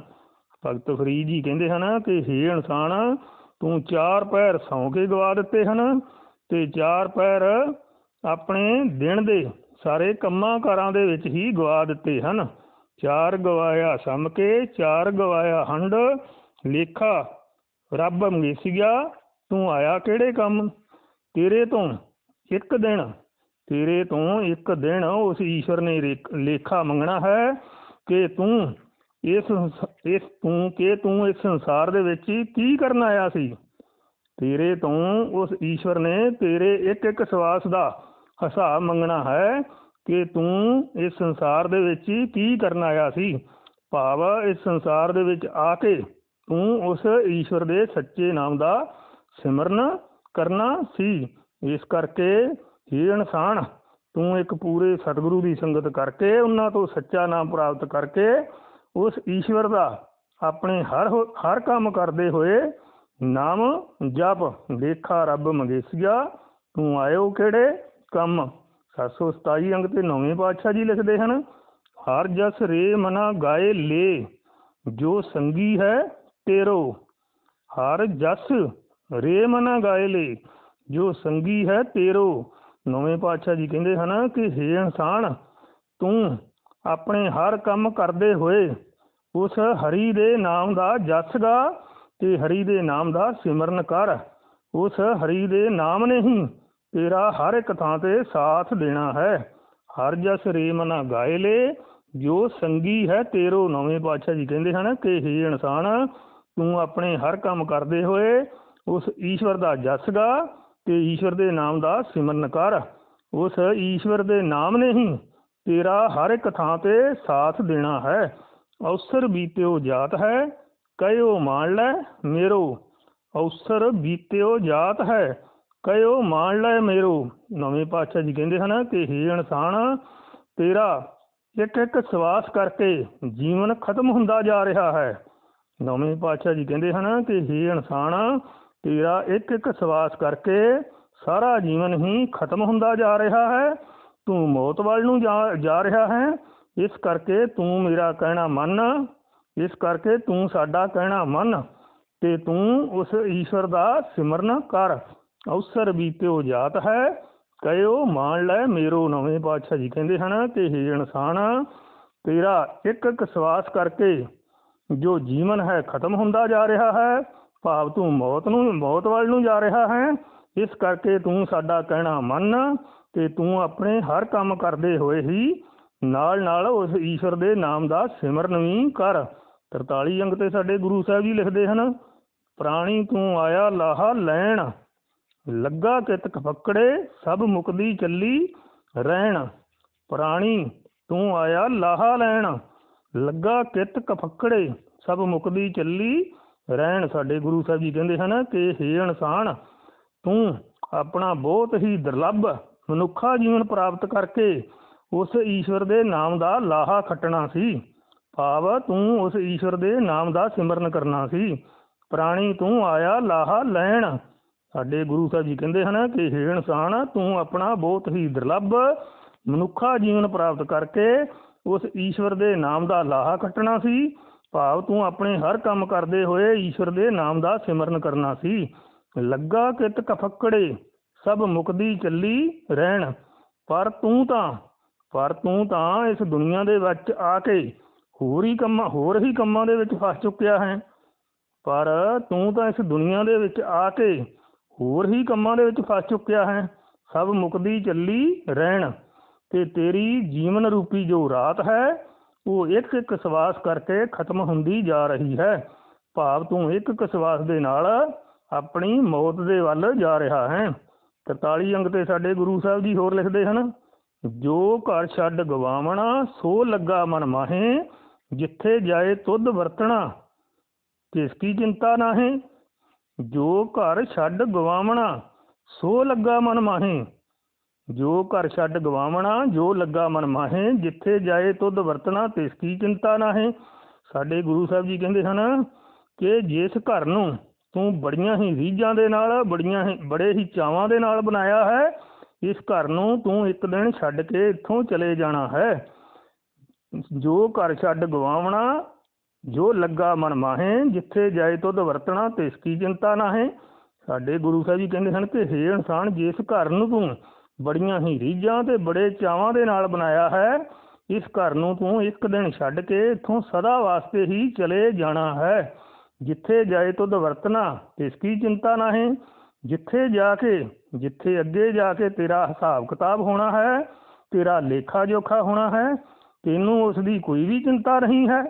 ਭਗਤ ਫਰੀਦ ਜੀ ਕਹਿੰਦੇ ਹਨ ਕਿ ਹੇ ਇਨਸਾਨ, ਤੂੰ ਚਾਰ ਪੈਰ ਸੌਂ ਕੇ ਗਵਾ ਦਿੱਤੇ ਹਨ ਤੇ ਚਾਰ ਪੈਰ ਆਪਣੇ ਦਿਨ ਦੇ ਸਾਰੇ ਕੰਮਾਂ ਕਾਰਾਂ ਦੇ ਵਿੱਚ ਹੀ ਗਵਾ ਦਿੱਤੇ ਹਨ। ਚਾਰ ਗਵਾਇਆ ਸਮ ਕੇ ਚਾਰ ਗਵਾਇਆ ਹੰਡ ਲੇਖਾ, ਰੱਬ ਮੰਗੇਸੀਆ ਤੂੰ ਆਇਆ ਕਿਹੜੇ ਕੰਮ? ਤੇਰੇ ਤੋਂ ਇੱਕ ਦਿਨ, ਤੇਰੇ ਤੋਂ ਇੱਕ ਦਿਨ ਉਸ ਈਸ਼ਵਰ ਨੇ ਲੇਖਾ ਮੰਗਣਾ ਹੈ ਕਿ ਤੂੰ ਇਸ ਇਸ ਤੂੰ, ਕਿ ਤੂੰ ਇਸ ਸੰਸਾਰ ਦੇ ਵਿੱਚ ਕੀ ਕਰਨ ਆਇਆ ਸੀ? ਤੇਰੇ ਤੋਂ ਉਸ ਈਸ਼ਵਰ ਨੇ ਤੇਰੇ ਇੱਕ ਇੱਕ ਸਵਾਸ ਦਾ ਹਿਸਾਬ ਮੰਗਣਾ ਹੈ ਕਿ ਤੂੰ ਇਸ ਸੰਸਾਰ ਦੇ ਵਿੱਚ ਕੀ ਕਰਨ ਆਇਆ ਸੀ। ਭਾਵ ਇਸ ਸੰਸਾਰ ਦੇ ਵਿੱਚ ਆ ਕੇ ਤੂੰ ਉਸ ਈਸ਼ਵਰ ਦੇ ਸੱਚੇ ਨਾਮ ਦਾ ਸਿਮਰਨ ਕਰਨਾ ਸੀ। ਇਸ ਕਰਕੇ ਹੀ ਇਨਸਾਨ, ਤੂੰ ਇੱਕ ਪੂਰੇ ਸਤਿਗੁਰੂ ਦੀ ਸੰਗਤ ਕਰਕੇ, ਉਹਨਾਂ ਤੋਂ ਸੱਚਾ ਨਾਮ ਪ੍ਰਾਪਤ ਕਰਕੇ ਉਸ ਈਸ਼ਵਰ ਦਾ ਆਪਣੇ ਹਰ ਹਰ ਕੰਮ ਕਰਦੇ ਹੋਏ ਨਾਮ ਜਪ ਦੇਖਾ ਰੱਬ ਮੰਗੇਸੀਆ, ਤੂੰ ਆਇਓ ਕਿਹੜੇ ਕੰਮ? 727 ਅੰਗ ਤੇ ਨੌਵੇਂ ਪਾਤਸ਼ਾਹ ਜੀ ਲਿਖਦੇ ਹਨ, ਹਰ ਜਸ ਰੇ ਮਨਾ ਗਾਏ ਲੇ, ਜੋ ਸੰਗੀ ਹੈ ਤੇਰੋ। ਹਰ ਜਸ ਰੇ ਮਨਾ ਗਾਏ ਲੇ, ਜੋ ਸੰਗੀ ਹੈ ਤੇਰੋ। ਨੌਵੇਂ ਪਾਤਸ਼ਾਹ ਜੀ ਕਹਿੰਦੇ ਹਨ ਕਿ ਹੇ ਇਨਸਾਨ, ਤੂੰ ਆਪਣੇ ਹਰ ਕੰਮ ਕਰਦੇ ਹੋਏ ਉਸ ਹਰੀ ਦੇ ਨਾਮ ਦਾ ਜਸ ਗਾ ਤੇ ਹਰੀ ਦੇ ਨਾਮ ਦਾ ਸਿਮਰਨ ਕਰ। ਉਸ ਹਰੀ ਦੇ ਨਾਮ ਨੇ ਹੀ ਤੇਰਾ ਹਰ ਇੱਕ ਥਾਂ ਤੇ ਸਾਥ ਦੇਣਾ ਹੈ। ਹਰ ਜਸ ਰੇ ਮਨਾ ਗਾਏ ਲੇ, ਜੋ ਸੰਗੀ ਹੈ ਤੇਰੋ ਨਵੇਂ ਪਾਤਸ਼ਾਹ ਜੀ ਕਹਿੰਦੇ ਹਨ ਕਿ, ਹੇ ਇਨਸਾਨ, ਤੂੰ ਆਪਣੇ ਹਰ ਕੰਮ ਕਰਦੇ ਹੋਏ ਉਸ ਈਸ਼ਵਰ ਦਾ ਜਸ ਗਾ ਤੇ ਈਸ਼ਵਰ ਦੇ ਨਾਮ ਦਾ ਸਿਮਰਨ ਕਰ। ਉਸ ਈਸ਼ਵਰ ਦੇ ਨਾਮ ਨੇ ਹੀ ਤੇਰਾ ਹਰ ਇੱਕ ਥਾਂ ਤੇ ਸਾਥ ਦੇਣਾ ਹੈ। ਅਵਸਰ ਬੀਤਿਓ ਜਾਤ ਹੈ, ਕਹਿਓ ਮਾਣ ਲੈ ਮੇਰੋ। ਅਵਸਰ ਬੀਤਿਓ ਜਾਤ ਹੈ, ਕਹਿਓ ਮਾਣ ਲੈ ਮੇਰੋ। ਨਵੇਂ ਪਾਤਸ਼ਾਹ ਜੀ ਕਹਿੰਦੇ ਹਨ ਕਿ, ਹੀ ਇਨਸਾਨ, ਤੇਰਾ ਇੱਕ ਇੱਕ ਸਵਾਸ ਕਰਕੇ ਜੀਵਨ ਖਤਮ ਹੁੰਦਾ ਜਾ ਰਿਹਾ ਹੈ। ਨਵੇਂ ਪਾਤਸ਼ਾਹ ਜੀ ਕਹਿੰਦੇ ਹਨ ਕਿ, ਹੇ ਇਨਸਾਨ, ਤੇਰਾ ਇੱਕ ਇੱਕ ਸਵਾਸ ਕਰਕੇ ਸਾਰਾ ਜੀਵਨ ਹੀ ਖਤਮ ਹੁੰਦਾ ਜਾ ਰਿਹਾ ਹੈ। ਤੂੰ ਮੌਤ ਵੱਲ ਨੂੰ ਜਾ ਰਿਹਾ ਹੈ। ਇਸ ਕਰਕੇ ਤੂੰ ਮੇਰਾ ਕਹਿਣਾ ਮੰਨ, ਇਸ ਕਰਕੇ ਤੂੰ ਸਾਡਾ ਕਹਿਣਾ ਮੰਨ ਤੇ ਤੂੰ ਉਸ ਈਸ਼ਵਰ ਦਾ ਸਿਮਰਨ ਕਰ। ਅਵਸਰ ਬੀਤਿਓ ਜਾਤ ਹੈ, ਕਹਿਓ ਮੰਨ ਲੈ ਮੇਰੋ ਨਵੇਂ ਪਾਤਸ਼ਾਹ ਜੀ। ਕਹਿੰਦੇ ਹਨ ਕਿ ਹੇ ਇਨਸਾਨ, ਤੇਰਾ ਇੱਕ ਇੱਕ ਸਵਾਸ ਕਰਕੇ ਜੋ ਜੀਵਨ ਹੈ ਖਤਮ ਹੁੰਦਾ ਜਾ ਰਿਹਾ ਹੈ, ਭਾਵ ਤੂੰ ਮੌਤ ਨੂੰ, ਮੌਤ ਵੱਲ ਨੂੰ ਜਾ ਰਿਹਾ ਹੈ, ਇਸ ਕਰਕੇ ਤੂੰ ਸਾਡਾ ਕਹਿਣਾ ਮੰਨ ਤੇ ਤੂੰ ਆਪਣੇ ਹਰ ਕੰਮ ਕਰਦੇ ਹੋਏ ਹੀ ਨਾਲ ਨਾਲ ਉਸ ਈਸ਼ਵਰ ਦੇ ਨਾਮ ਦਾ ਸਿਮਰਨ ਵੀ ਕਰ। 43 ਅੰਗ ਤੇ ਸਾਡੇ ਗੁਰੂ ਸਾਹਿਬ ਜੀ ਲਿਖਦੇ ਹਨ, ਪ੍ਰਾਣੀ ਤੂੰ ਆਇਆ ਲਾਹਾ ਲੈਣ, ਲੱਗਾ ਕਿਤ ਫੱਕੜੇ ਸਭ ਮੁਕਦੀ ਚੱਲੀ ਰਹਿਣ। ਪ੍ਰਾਣੀ ਤੂੰ ਆਇਆ ਲਾਹਾ ਲੈਣ, ਲੱਗਾ ਕਿਤ ਕਫਕੜੇ ਸਭ ਮੁਕਦੀ ਚੱਲੀ ਰਹਿਣ। ਸਾਡੇ ਗੁਰੂ ਸਾਹਿਬ ਜੀ ਕਹਿੰਦੇ ਹਨ ਕਿ, ਹੇ ਇਨਸਾਨ, ਤੂੰ ਆਪਣਾ ਬਹੁਤ ਹੀ ਦੁਰਲੱਭ ਮਨੁੱਖਾ ਜੀਵਨ ਪ੍ਰਾਪਤ ਕਰਕੇ ਉਸ ਈਸ਼ਵਰ ਦੇ ਨਾਮ ਦਾ ਲਾਹਾ ਖੱਟਣਾ ਸੀ। ਭਾਵ ਤੂੰ ਉਸ ਈਸ਼ਵਰ ਦੇ ਨਾਮ ਦਾ ਸਿਮਰਨ ਕਰਨਾ ਸੀ। ਪ੍ਰਾਣੀ ਤੂੰ ਆਇਆ ਲਾਹਾ ਲੈਣ। ਸਾਡੇ ਗੁਰੂ ਸਾਹਿਬ ਜੀ ਕਹਿੰਦੇ ਹਨ ਕਿ, ਹੇ ਇਨਸਾਨ, ਤੂੰ ਆਪਣਾ ਬਹੁਤ ਹੀ ਦੁਰਲੱਭ, ਮਨੁੱਖਾ ਜੀਵਨ ਪ੍ਰਾਪਤ ਕਰਕੇ ਉਸ ਈਸ਼ਵਰ ਦੇ ਨਾਮ ਦਾ ਲਾਹਾ ਕੱਟਣਾ ਸੀ। ਭਾਵ ਤੂੰ ਆਪਣੇ ਹਰ ਕੰਮ ਕਰਦੇ ਹੋਏ ਈਸ਼ਵਰ ਦੇ ਨਾਮ ਦਾ ਸਿਮਰਨ ਕਰਨਾ ਸੀ। ਲੱਗਾ ਕਿਤ ਕਫਕੜੇ, ਸਭ ਮੁਕਦੀ ਚੱਲੀ ਰਹਿਣ। ਪਰ ਤੂੰ ਤਾਂ ਪਰ ਤੂੰ ਤਾਂ ਇਸ ਦੁਨੀਆ ਦੇ ਵਿੱਚ ਆ ਕੇ ਹੋਰ ਹੀ ਕੰਮਾਂ, ਹੋਰ ਹੀ ਕੰਮਾਂ ਦੇ ਵਿੱਚ ਫਸ ਚੁੱਕਿਆ ਹੈ। ਪਰ ਤੂੰ ਤਾਂ ਇਸ ਦੁਨੀਆ ਦੇ ਵਿੱਚ ਆ ਕੇ ਹੋਰ ਹੀ ਕੰਮਾਂ ਦੇ ਵਿੱਚ ਫਸ ਚੁੱਕਿਆ ਹੈ। ਸਭ ਮੁਕਦੀ ਚੱਲੀ ਰਹਿਣ ਤੇ ਤੇਰੀ ਜੀਵਨ ਰੂਪੀ ਜੋ ਰਾਤ ਹੈ, ਉਹ ਇੱਕ ਇੱਕ ਸਵਾਸ ਕਰਕੇ ਖਤਮ ਹੁੰਦੀ ਜਾ ਰਹੀ ਹੈ। ਭਾਵ ਤੂੰ ਇੱਕ ਇੱਕ ਸਵਾਸ ਦੇ ਨਾਲ ਆਪਣੀ ਮੌਤ ਦੇ ਵੱਲ ਜਾ ਰਿਹਾ ਹੈ। 43 ਅੰਗ ਤੇ ਸਾਡੇ ਗੁਰੂ ਸਾਹਿਬ ਜੀ ਹੋਰ ਲਿਖਦੇ ਹਨ ਜੋ ਘਰ ਛੱਡ ਗਵਾਵਣਾ, ਸੋ ਲੱਗਾ ਮਨ ਮਾਹੇ, ਜਿੱਥੇ ਜਾਏ ਤੁਧ ਵਰਤਣਾ। ਕਿਸ ਕੀ ਚਿੰਤਾ ਨਾਹੀਂ? ਜੋ ਘਰ ਛੱਡ ਗਵਾਵਣਾ, ਸੋ ਲੱਗਾ ਮਨ ਮਾਹੇ। ਜੋ ਘਰ ਛੱਡ ਗਵਾਵਣਾ, ਜੋ ਲੱਗਾ ਮਨ ਮਾਹੇ, ਜਿੱਥੇ ਜਾਏ ਤੁਧ ਵਰਤਣਾ, ਤਿਸ ਕੀ ਚਿੰਤਾ ਨਾਹੀਂ? ਸਾਡੇ ਗੁਰੂ ਸਾਹਿਬ ਜੀ ਕਹਿੰਦੇ ਹਨ ਕਿ ਜਿਸ ਘਰ ਨੂੰ ਤੂੰ ਬੜੀਆਂ ਹੀ ਰੀਝਾਂ ਦੇ ਨਾਲ, ਬੜੀਆਂ ਹੀ, ਬੜੇ ਹੀ ਚਾਵਾਂ ਦੇ ਨਾਲ ਬਣਾਇਆ ਹੈ ਇਸ ਘਰ ਨੂੰ ਤੂੰ ਇੱਕ ਦਿਨ ਛੱਡ ਕੇ ਇੱਥੋਂ ਚਲੇ ਜਾਣਾ ਹੈ। ਜੋ ਘਰ ਛੱਡ ਗਵਾਵਣਾ ਜੋ ਲੱਗਾ ਮਨ ਮਾਹੇ, ਜਿੱਥੇ ਜਾਏ ਤੁਧ ਵਰਤਣਾ ਤਿਸ ਕੀ ਚਿੰਤਾ ਨਾਹੀਂ ਸਾਡੇ ਗੁਰੂ ਸਾਹਿਬ ਜੀ ਕਹਿੰਦੇ ਹਨ ਕਿ ਹੇ ਇਨਸਾਨ ਜਿਸ ਘਰ ਨੂੰ ਤੂੰ ਬੜੀਆਂ ਹੀ ਰੀਝਾਂ ਤੇ ਬੜੇ ਚਾਵਾਂ ਦੇ ਨਾਲ ਬਣਾਇਆ ਹੈ, ਇਸ ਘਰ ਨੂੰ ਤੂੰ ਇੱਕ ਦਿਨ ਛੱਡ ਕੇ ਇੱਥੋਂ ਸਦਾ ਵਾਸਤੇ ਹੀ ਚਲੇ ਜਾਣਾ ਹੈ। ਜਿੱਥੇ ਜਾਏ ਤੁਧ ਵਰਤਣਾ ਇਸ ਕੀ ਚਿੰਤਾ ਨਹੀਂ ਜਿੱਥੇ ਜਾ ਕੇ, ਜਿੱਥੇ ਅੱਗੇ ਜਾ ਕੇ ਤੇਰਾ ਹਿਸਾਬ ਕਿਤਾਬ ਹੋਣਾ ਹੈ, ਤੇਰਾ ਲੇਖਾ ਜੋਖਾ ਹੋਣਾ ਹੈ, ਤੈਨੂੰ ਉਸ ਦੀ ਕੋਈ ਵੀ ਚਿੰਤਾ ਨਹੀਂ ਹੈ,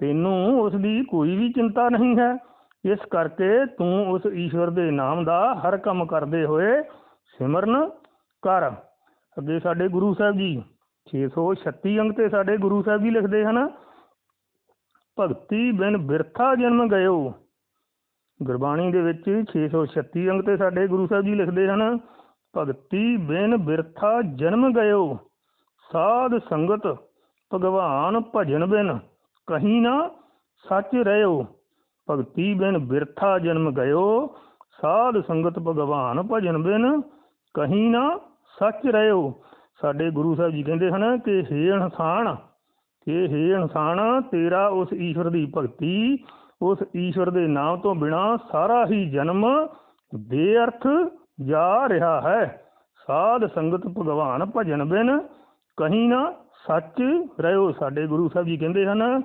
ਤੈਨੂੰ ਉਸ ਦੀ ਕੋਈ ਵੀ ਚਿੰਤਾ ਨਹੀਂ ਹੈ। ਇਸ ਕਰਕੇ ਤੂੰ ਉਸ ਈਸ਼ਵਰ ਦੇ ਨਾਮ ਦਾ ਹਰ ਕੰਮ ਕਰਦੇ ਹੋਏ ਸਿਮਰਨ ਕਰ। ਅੱਗੇ ਸਾਡੇ ਗੁਰੂ ਸਾਹਿਬ ਜੀ 636 ਅੰਗ ਤੇ ਸਾਡੇ ਗੁਰੂ ਸਾਹਿਬ ਜੀ ਲਿਖਦੇ ਹਨ, ਭਗਤੀ ਬਿਨ ਬਿਰਥਾ ਜਨਮ ਗਇਓ। ਗੁਰਬਾਣੀ ਦੇ ਵਿੱਚ 636 ਅੰਗ ਤੇ ਸਾਡੇ ਗੁਰੂ ਸਾਹਿਬ ਜੀ ਲਿਖਦੇ ਹਨ, ਭਗਤੀ ਬਿਨ ਬਿਰਥਾ ਜਨਮ ਗਇਓ, ਸਾਧ ਸੰਗਤ ਭਗਵਾਨ ਭਜਨ ਬਿਨ ਕਹੀਂ ਨਾ ਸੱਚ ਰਹਿਓ ਭਗਤੀ ਬਿਨ ਬਿਰਥਾ ਜਨਮ ਗਇਓ, ਸਾਧ ਸੰਗਤ ਭਗਵਾਨ ਭਜਨ ਬਿਨ ਕਹੀਂ ਨਾ ਸੱਚ ਰਹਿਓ ਸਾਡੇ ਗੁਰੂ ਸਾਹਿਬ ਜੀ ਕਹਿੰਦੇ ਹਨ ਕਿ ਹੇ ਇਨਸਾਨ, ਕਿ ਹੇ ਇਨਸਾਨ, ਤੇਰਾ ਉਸ ਈਸ਼ਵਰ ਦੀ ਭਗਤੀ ਉਸ ਈਸ਼ਵਰ ਦੇ ਨਾਮ ਤੋਂ ਬਿਨਾ ਸਾਰਾ ਹੀ ਜਨਮ ਬੇਅਰਥ ਜਾ ਰਿਹਾ ਹੈ। ਸਾਧ ਸੰਗਤ ਭਗਵਾਨ ਭਜਨ ਬਿਨ ਕਹੀਂ ਨਾ ਸੱਚ ਰਹਿਓ। ਸਾਡੇ ਗੁਰੂ ਸਾਹਿਬ ਜੀ ਕਹਿੰਦੇ ਹਨ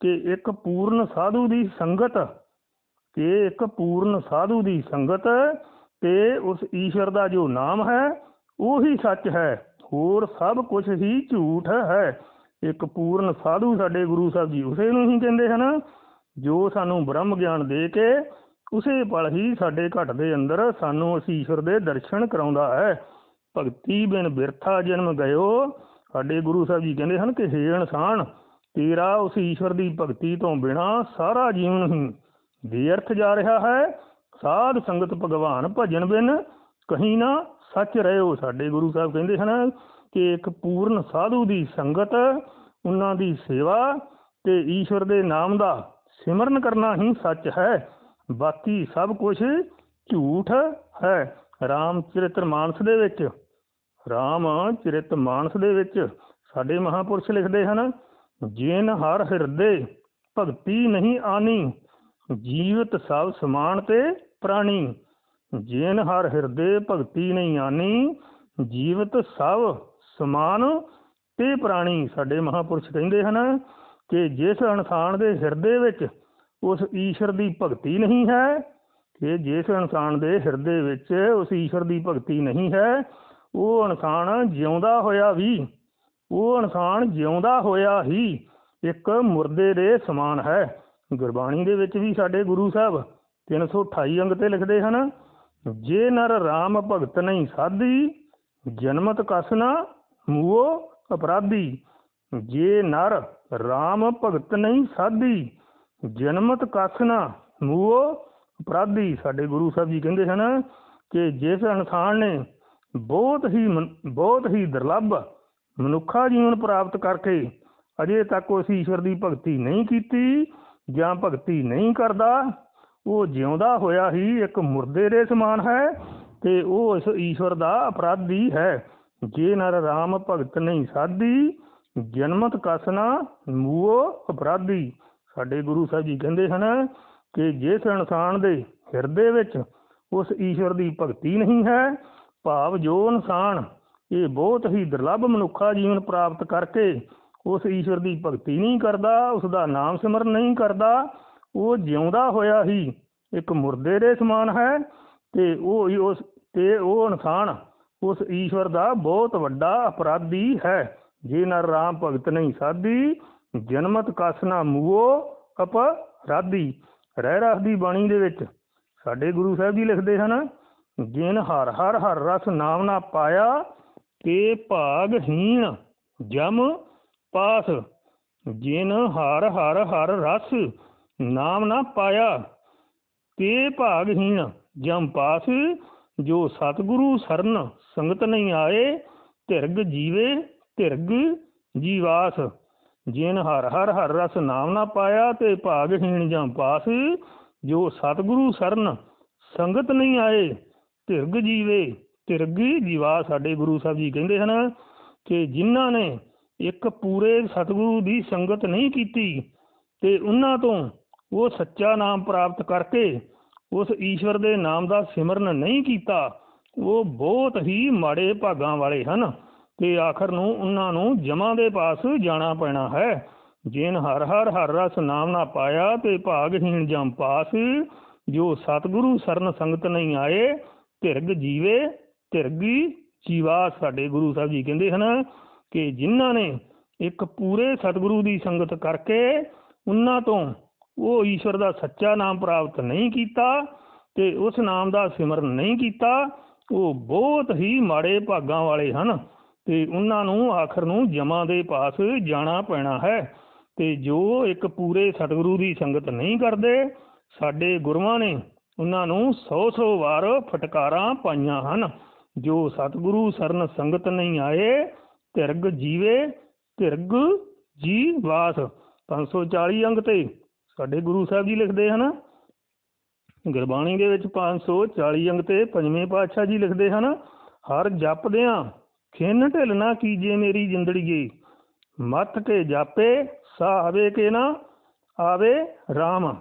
ਕਿ ਇੱਕ ਪੂਰਨ ਸਾਧੂ ਦੀ ਸੰਗਤ, ਕਿ ਇੱਕ ਪੂਰਨ ਸਾਧੂ ਦੀ ਸੰਗਤ ਤੇ ਉਸ ਈਸ਼ਵਰ ਦਾ ਜੋ ਨਾਮ ਹੈ, ਉਹੀ ਸੱਚ ਹੈ। ਹੋਰ ਸਭ ਕੁਝ ਹੀ ਝੂਠ ਹੈ। ਇੱਕ ਪੂਰਨ ਸਾਧੂ ਸਾਡੇ ਗੁਰੂ ਸਾਹਿਬ ਜੀ ਉਸੇ ਨੂੰ ਹੀ ਕਹਿੰਦੇ ਹਨ ਜੋ ਸਾਨੂੰ ਬ੍ਰਹਮ ਗਿਆਨ ਦੇ ਕੇ ਉਸੇ ਪਲ ਹੀ ਸਾਡੇ ਘਟ ਦੇ ਅੰਦਰ ਸਾਨੂੰ ਉਸ ਈਸ਼ਵਰ ਦੇ ਦਰਸ਼ਨ ਕਰਾਉਂਦਾ ਹੈ। ਭਗਤੀ ਬਿਨ ਬਿਰਥਾ ਜਨਮ ਗਇਓ। ਸਾਡੇ ਗੁਰੂ ਸਾਹਿਬ ਜੀ ਕਹਿੰਦੇ ਹਨ ਕਿ, ਹੇ ਇਨਸਾਨ ਤੇਰਾ ਉਸ ਈਸ਼ਵਰ ਦੀ ਭਗਤੀ ਤੋਂ ਬਿਨਾ ਸਾਰਾ ਜੀਵਨ ਹੀ ਬੇਅਰਥ ਜਾ ਰਿਹਾ ਹੈ। ਸਾਧ ਸੰਗਤ ਭਗਵਾਨ ਭਜਨ ਬਿਨ ਕਹੀਂ ਨਾ ਸੱਚ ਰਹਿਓ। ਸਾਡੇ ਗੁਰੂ ਸਾਹਿਬ ਕਹਿੰਦੇ ਹਨ ਕਿ ਇੱਕ ਪੂਰਨ ਸਾਧੂ ਦੀ ਸੰਗਤ, ਉਹਨਾਂ ਦੀ ਸੇਵਾ ਤੇ ਈਸ਼ਵਰ ਦੇ ਨਾਮ ਦਾ ਸਿਮਰਨ ਕਰਨਾ ਹੀ ਸੱਚ ਹੈ। ਬਾਕੀ ਸਭ ਕੁਝ ਝੂਠ ਹੈ। ਰਾਮ ਚਰਿਤ੍ਰ ਮਾਨਸ ਦੇ ਵਿੱਚ। ਰਾਮ ਚਰਿਤ ਮਾਨਸ ਦੇ ਵਿੱਚ ਸਾਡੇ ਮਹਾਪੁਰਸ਼ ਲਿਖਦੇ ਹਨ, ਜਿਨ ਹਰ ਹਿਰਦੇ ਭਗਤੀ ਨਹੀਂ ਆਨੀ, ਜੀਵਤ ਸਭ ਸਮਾਨ ਤੇ ਪ੍ਰਾਣੀ ਜਿਨ ਹਰ ਹਿਰਦੇ ਭਗਤੀ ਨਹੀਂ ਆਨੀ, ਜੀਵਤ ਸਭ ਸਮਾਨ ਤੇ ਪ੍ਰਾਣੀ ਸਾਡੇ ਮਹਾਪੁਰਸ਼ ਕਹਿੰਦੇ ਹਨ ਕਿ ਜਿਸ ਇਨਸਾਨ ਦੇ ਹਿਰਦੇ ਵਿੱਚ ਉਸ ਈਸ਼ਵਰ ਦੀ ਭਗਤੀ ਨਹੀਂ ਹੈ, ਕਿ ਜਿਸ ਇਨਸਾਨ ਦੇ ਹਿਰਦੇ ਵਿੱਚ ਉਸ ਈਸ਼ਰ ਦੀ ਭਗਤੀ ਨਹੀਂ ਹੈ, ਉਹ ਇਨਸਾਨ ਜਿਉਂਦਾ ਹੋਇਆ ਵੀ, ਉਹ ਇਨਸਾਨ ਜਿਉਂਦਾ ਹੋਇਆ ਹੀ ਇੱਕ ਮੁਰਦੇ ਦੇ ਸਮਾਨ ਹੈ। ਗੁਰਬਾਣੀ ਦੇ ਵਿੱਚ ਵੀ ਸਾਡੇ ਗੁਰੂ ਸਾਹਿਬ 328 ਅੰਗ ਤੇ ਲਿਖਦੇ ਹਨ, ਜੇ ਨਰ RAM ਭਗਤ ਨਹੀਂ ਸਾਧੀ, ਜਨਮਤ ਕਸਨਾ ਮੂਓ ਅਪਰਾਧੀ। ਜੇ ਨਰ RAM ਭਗਤ ਨਹੀਂ ਸਾਧੀ, ਜਨਮਤ ਕਸਨਾ ਮੂਓ? ਅਪਰਾਧੀ ਸਾਡੇ ਗੁਰੂ ਸਾਹਿਬ ਜੀ ਕਹਿੰਦੇ ਹਨ ਕਿ ਜਿਸ ਇਨਸਾਨ ਨੇ ਬਹੁਤ ਹੀ ਮਨ- ਬਹੁਤ ਹੀ ਦੁਰਲੱਭ ਮਨੁੱਖਾ ਜੀਵਨ ਪ੍ਰਾਪਤ ਕਰਕੇ ਅਜੇ ਤੱਕ ਉਸ ਈਸ਼ਵਰ ਦੀ ਭਗਤੀ ਨਹੀਂ ਕੀਤੀ ਜਾਂ ਭਗਤੀ ਨਹੀਂ ਕਰਦਾ, ਉਹ ਜਿਉਂਦਾ ਹੋਇਆ ਹੀ ਇੱਕ ਮੁਰਦੇ ਦੇ ਸਮਾਨ ਹੈ ਤੇ ਉਹ ਇਸ ਈਸ਼ਵਰ ਦਾ ਅਪਰਾਧੀ ਹੈ। ਜੇ ਨਰ ਰਾਮ ਭਗਤ ਨਹੀਂ ਸਾਧੀ ਜਨਮਤ ਕਸਨਾ ਮੂਓ ਅਪਰਾਧੀ। ਸਾਡੇ ਗੁਰੂ ਸਾਹਿਬ ਜੀ ਕਹਿੰਦੇ ਹਨ ਕਿ ਜਿਸ ਇਨਸਾਨ ਦੇ ਹਿਰਦੇ ਵਿੱਚ ਉਸ ਈਸ਼ਵਰ ਦੀ ਭਗਤੀ ਨਹੀਂ ਹੈ, ਭਾਵ ਜੋ ਇਨਸਾਨ ਇਹ ਬਹੁਤ ਹੀ ਦੁਰਲੱਭ ਮਨੁੱਖਾ ਜੀਵਨ ਪ੍ਰਾਪਤ ਕਰਕੇ ਉਸ ਈਸ਼ਵਰ ਦੀ ਭਗਤੀ ਨਹੀਂ ਕਰਦਾ ਉਸ ਦਾ ਨਾਮ ਸਿਮਰਨ ਨਹੀਂ ਕਰਦਾ, ਉਹ ਜਿਉਂਦਾ ਹੋਇਆ ਹੀ ਇੱਕ ਮੁਰਦੇ ਦੇ ਸਮਾਨ ਹੈ ਤੇ ਉਹ ਹੀ ਉਸ ਤੇ ਉਹ ਇਨਸਾਨ ਉਸ ਈਸ਼ਵਰ ਦਾ ਬਹੁਤ ਵੱਡਾ ਅਪਰਾਧੀ ਹੈ। ਜੇ ਨਾ ਰਾਮ ਭਗਤ ਨਹੀਂ ਸਾਧੀ, ਜਨਮਤ ਕਸ ਕਸਨਾ ਮੂਓ ਅਪਰਾਧੀ ਰਹਿ ਰਸ ਦੀ ਬਾਣੀ ਦੇ ਵਿੱਚ ਸਾਡੇ ਗੁਰੂ ਸਾਹਿਬ ਜੀ ਲਿਖਦੇ ਹਨ, ਜਿਨ ਹਰ ਹਰ ਹਰ ਰਸ ਨਾਮ ਨਾ ਪਾਇਆ ਤੇ ਭਾਗਹੀਣ ਜਮ ਪਾਸ। ਜਿਨ ਹਰ ਹਰ ਹਰ ਰਸ ਨਾਮ ਨਾ ਪਾਇਆ ਤੇ ਭਾਗਹੀਣ ਜਮ ਪਾਸ। ਜੋ ਸਤਿਗੁਰੂ ਸਰਨ ਸੰਗਤ ਨਹੀਂ ਆਏ, ਧਿਰਗ ਜੀਵੇ ਧਿਰਗ ਜੀਵਾਸ, ਜਿਨ ਹਰ ਹਰ ਹਰ ਰਸ ਨਾਮ ਨਾ ਪਾਇਆ ਤੇ ਭਾਗਹੀਣ ਜਮ ਪਾਸ, ਜੋ ਸਤਿਗੁਰੂ ਸਰਨ ਸੰਗਤ ਨਹੀਂ ਆਏ ਧਿਰਗ ਜੀਵੇ ਧਿਰਗ ਜੀਵਾ ਸਾਡੇ ਗੁਰੂ ਸਾਹਿਬ ਜੀ ਕਹਿੰਦੇ ਹਨ ਕਿ ਜਿਨ੍ਹਾਂ ਨੇ ਇੱਕ ਪੂਰੇ ਸਤਿਗੁਰੂ ਦੀ ਸੰਗਤ ਨਹੀਂ ਕੀਤੀ ਤੇ ਉਹਨਾਂ ਤੋਂ ਉਹ ਸੱਚਾ ਨਾਮ ਪ੍ਰਾਪਤ ਕਰਕੇ ਉਸ ਈਸ਼ਵਰ ਦੇ ਨਾਮ ਦਾ ਸਿਮਰਨ ਨਹੀਂ ਕੀਤਾ, ਉਹ ਬਹੁਤ ਹੀ ਮਾੜੇ ਭਾਗਾਂ ਵਾਲੇ ਹਨ। ਤੇ ਆਖਰ ਨੂੰ ਉਹਨਾਂ ਨੂੰ ਜਮਾਂ ਦੇ ਪਾਸ ਜਾਣਾ ਪੈਣਾ ਹੈ। ਜਿਨ ਹਰ ਹਰ ਹਰ ਰਸ ਨਾਮ ਨਾ ਪਾਇਆ ਤੇ ਭਾਗਹੀਣ ਜਮ ਪਾਸ, ਜੋ ਸਤਿਗੁਰੂ ਸਰਨ ਸੰਗਤ ਨਹੀਂ ਆਏ, ਧਿਰਗ ਜੀਵੇ, ਧਿਰਗੀ ਜੀਵਾ ਸਾਡੇ ਗੁਰੂ ਸਾਹਿਬ ਜੀ ਕਹਿੰਦੇ ਹਨ ਕਿ ਜਿਨ੍ਹਾਂ ਨੇ ਇੱਕ ਪੂਰੇ ਸਤਿਗੁਰੂ ਦੀ ਸੰਗਤ ਕਰਕੇ ਉਹਨਾਂ ਤੋਂ ਉਹ ਈਸ਼ਵਰ ਦਾ ਸੱਚਾ ਨਾਮ ਪ੍ਰਾਪਤ ਨਹੀਂ ਕੀਤਾ ਤੇ ਉਸ ਨਾਮ ਦਾ ਸਿਮਰਨ ਨਹੀਂ ਕੀਤਾ, ਉਹ ਬਹੁਤ ਹੀ ਮਾੜੇ ਭਾਗਾਂ ਵਾਲੇ ਹਨ। ਤੇ ਉਹਨਾਂ ਨੂੰ ਆਖਰ ਨੂੰ ਜਮਾਂ ਦੇ ਪਾਸ ਜਾਣਾ ਪੈਣਾ ਹੈ। ਤੇ ਜੋ ਇੱਕ ਪੂਰੇ ਸਤਿਗੁਰੂ ਦੀ ਸੰਗਤ ਨਹੀਂ ਕਰਦੇ, ਸਾਡੇ ਗੁਰੂਆਂ ਨੇ ਉਹਨਾਂ ਨੂੰ ਸੌ ਸੌ ਵਾਰ ਫਟਕਾਰਾਂ ਪਾਈਆਂ ਹਨ। ਜੋ ਸਤਿਗੁਰੂ ਸਰਨ ਸੰਗਤ ਨਹੀਂ ਆਏ ਧਿਰਗ ਜੀਵੇ ਧਿਰਗ ਜੀ ਵਾਸ। 540 ਅੰਗ ਤੇ ਸਾਡੇ ਗੁਰੂ ਸਾਹਿਬ ਜੀ ਲਿਖਦੇ ਹਨ। ਗੁਰਬਾਣੀ ਦੇ ਵਿੱਚ 540 ਅੰਗ ਤੇ ਪੰਜਵੇਂ ਪਾਤਸ਼ਾਹ ਜੀ ਲਿਖਦੇ ਹਨ, ਹਰ ਜਪਦਿਆਂ ਖਿੰਨ ਢਿੱਲ ਨਾ ਕੀਜੇ ਮੇਰੀ ਜਿੰਦੜੀਏ। ਮੱਥ ਕੇ ਜਾਪੇ ਸਾ ਆਵੇ ਕੇ ਨਾ ਆਵੇ RAM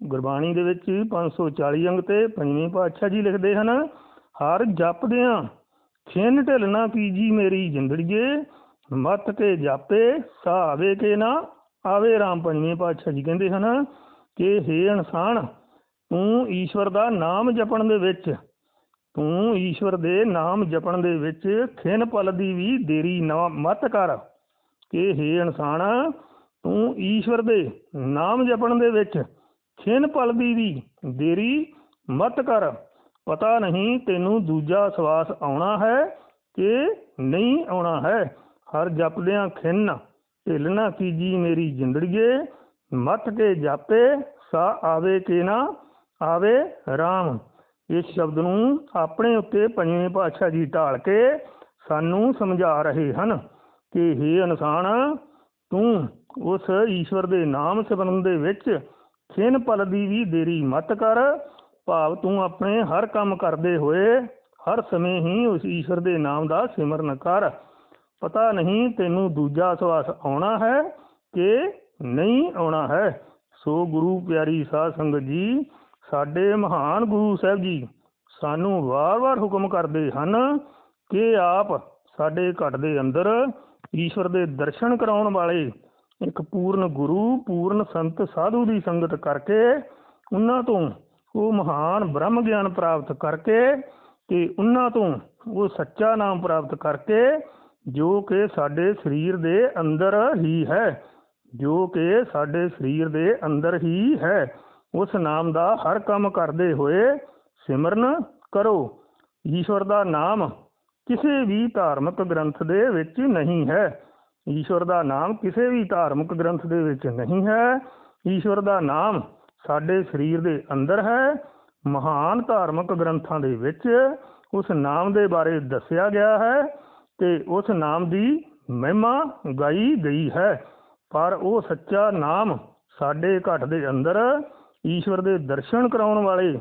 ਗੁਰਬਾਣੀ ਦੇ ਵਿੱਚ 540 ਅੰਗ ਤੇ ਪੰਜਵੇਂ ਪਾਤਸ਼ਾਹ ਜੀ ਲਿਖਦੇ ਹਨ, ਹਰ ਜਪਦਿਆਂ, ਖਿੰਨ ਢਿਲ ਨਾ ਕੀਜੀ ਮੇਰੀ ਜਿੰਦੜੀਏ। ਮੱਥ ਕੇ ਜਾਪੇ ਸਾ ਆਵੇ ਕੇ ਨਾ ਆਵੇ RAM ਪੰਜਵੇਂ ਪਾਤਸ਼ਾਹ ਜੀ ਕਹਿੰਦੇ ਹਨ ਕਿ, ਹੇ ਇਨਸਾਨ, ਤੂੰ ਈਸ਼ਵਰ ਦਾ ਨਾਮ ਜਪਣ ਦੇ ਵਿੱਚ ਤੂੰ ਈਸ਼ਵਰ ਦੇ ਨਾਮ ਜਪਣ ਦੇ ਵਿੱਚ ਖਿਨ ਪਲ ਦੀ ਵੀ ਦੇਰੀ ਨਾ, ਮਤ ਕਰ। ਕਿ ਹੇ ਇਨਸਾਨ, ਤੂੰ ਈਸ਼ਵਰ ਦੇ ਨਾਮ ਜਪਣ ਦੇ ਵਿੱਚ ਖਿੰਨ ਪਲ ਦੀ ਵੀ ਦੇਰੀ ਮਤ ਕਰ। ਪਤਾ ਨਹੀਂ ਤੈਨੂੰ ਦੂਜਾ ਸਵਾਸ ਆਉਣਾ ਹੈ ਕਿ ਨਹੀਂ ਆਉਣਾ ਹੈ। ਹਰ ਜਪਦਿਆਂ ਖਿੰਨ, ਢਿੱਲ ਨਾ ਕੀਜੀ ਮੇਰੀ ਜਿੰਦੜੀਏ। ਮਤ ਕੇ ਜਾਪੇ, ਸਾ ਆਵੇ ਕੇ ਨਾ ਆਵੇ RAM ਇਸ ਸ਼ਬਦ ਨੂੰ ਆਪਣੇ ਉੱਤੇ ਪੰਜਵੇਂ ਪਾਤਸ਼ਾਹ ਜੀ ਢਾਲ ਕੇ ਸਾਨੂੰ ਸਮਝਾ ਰਹੇ ਹਨ ਕਿ हे ਇਨਸਾਨ, ਤੂੰ ਉਸ ਈਸ਼ਵਰ ਦੇ ਨਾਮ ਸਿਮਰਨ ਦੇ ਵਿੱਚ ਖਿਨ ਪਲ ਦੀ ਵੀ ਦੇਰੀ ਮਤ ਕਰ, ਭਾਵ ਤੂੰ ਆਪਣੇ ਹਰ ਕੰਮ ਕਰਦੇ ਹੋਏ ਹਰ ਸਮੇਂ ਹੀ ਉਸ ਈਸ਼ਵਰ ਦੇ ਨਾਮ ਦਾ ਸਿਮਰਨ ਕਰ। ਪਤਾ ਨਹੀਂ ਤੈਨੂੰ ਦੂਜਾ ਸਵਾਸ ਆਉਣਾ ਹੈ ਕਿ ਨਹੀਂ ਆਉਣਾ ਹੈ। ਸੋ ਗੁਰੂ ਪਿਆਰੀ ਸਾਧ ਸੰਗਤ ਜੀ ਸਾਡੇ ਮਹਾਨ ਗੁਰੂ ਸਾਹਿਬ ਜੀ ਸਾਨੂੰ ਵਾਰ-ਵਾਰ ਹੁਕਮ ਕਰਦੇ ਹਨ ਕਿ ਆਪ ਸਾਡੇ ਘਟ ਦੇ ਅੰਦਰ ਈਸ਼ਵਰ ਦੇ ਦਰਸ਼ਨ ਕਰਾਉਣ ਵਾਲੇ ਇੱਕ ਪੂਰਨ ਗੁਰੂ, ਪੂਰਨ ਸੰਤ, ਸਾਧੂ ਦੀ ਸੰਗਤ ਕਰਕੇ ਉਹਨਾਂ ਤੋਂ ਉਹ ਮਹਾਨ ਬ੍ਰਹਮ ਗਿਆਨ ਪ੍ਰਾਪਤ ਕਰਕੇ ਤੇ ਉਹਨਾਂ ਤੋਂ ਉਹ ਸੱਚਾ ਨਾਮ ਪ੍ਰਾਪਤ ਕਰਕੇ ਜੋ ਕਿ ਸਾਡੇ ਸਰੀਰ ਦੇ ਅੰਦਰ ਹੀ ਹੈ, ਜੋ ਕਿ ਸਾਡੇ ਸਰੀਰ ਦੇ ਅੰਦਰ ਹੀ ਹੈ। ਉਸ ਨਾਮ ਦਾ ਹਰ ਕੰਮ ਕਰਦੇ ਹੋਏ ਸਿਮਰਨ ਕਰੋ। ਈਸ਼ਵਰ ਦਾ ਨਾਮ ਕਿਸੇ ਵੀ ਧਾਰਮਿਕ ਗ੍ਰੰਥ ਦੇ ਵਿੱਚ ਨਹੀਂ ਹੈ। ਈਸ਼ਵਰ ਦਾ ਨਾਮ ਕਿਸੇ ਵੀ ਧਾਰਮਿਕ ਗ੍ਰੰਥ ਦੇ ਵਿੱਚ ਨਹੀਂ ਹੈ। ਈਸ਼ਵਰ ਦਾ ਨਾਮ ਸਾਡੇ ਸਰੀਰ ਦੇ ਅੰਦਰ ਹੈ। ਮਹਾਨ ਧਾਰਮਿਕ ਗ੍ਰੰਥਾਂ ਦੇ ਵਿੱਚ ਉਸ ਨਾਮ ਦੇ ਬਾਰੇ ਦੱਸਿਆ ਗਿਆ ਹੈ ਤੇ ਉਸ ਨਾਮ ਦੀ ਮਹਿਮਾ ਗਾਈ ਗਈ ਹੈ। ਪਰ ਉਹ ਸੱਚਾ ਨਾਮ ਸਾਡੇ ਘਟ ਦੇ ਅੰਦਰ ਈਸ਼ਵਰ ਦੇ ਦਰਸ਼ਨ ਕਰਾਉਣ ਵਾਲੇ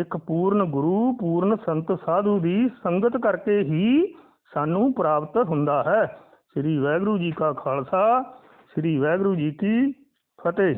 ਇੱਕ ਪੂਰਨ ਗੁਰੂ, ਪੂਰਨ ਸੰਤ ਸਾਧੂ ਦੀ ਸੰਗਤ ਕਰਕੇ ਹੀ ਸਾਨੂੰ ਪ੍ਰਾਪਤ ਹੁੰਦਾ ਹੈ। ਸ੍ਰੀ ਵਾਹਿਗੁਰੂ ਜੀ ਕਾ ਖਾਲਸਾ, ਸ੍ਰੀ ਵਾਹਿਗੁਰੂ ਜੀ ਕੀ ਫਤਿਹ।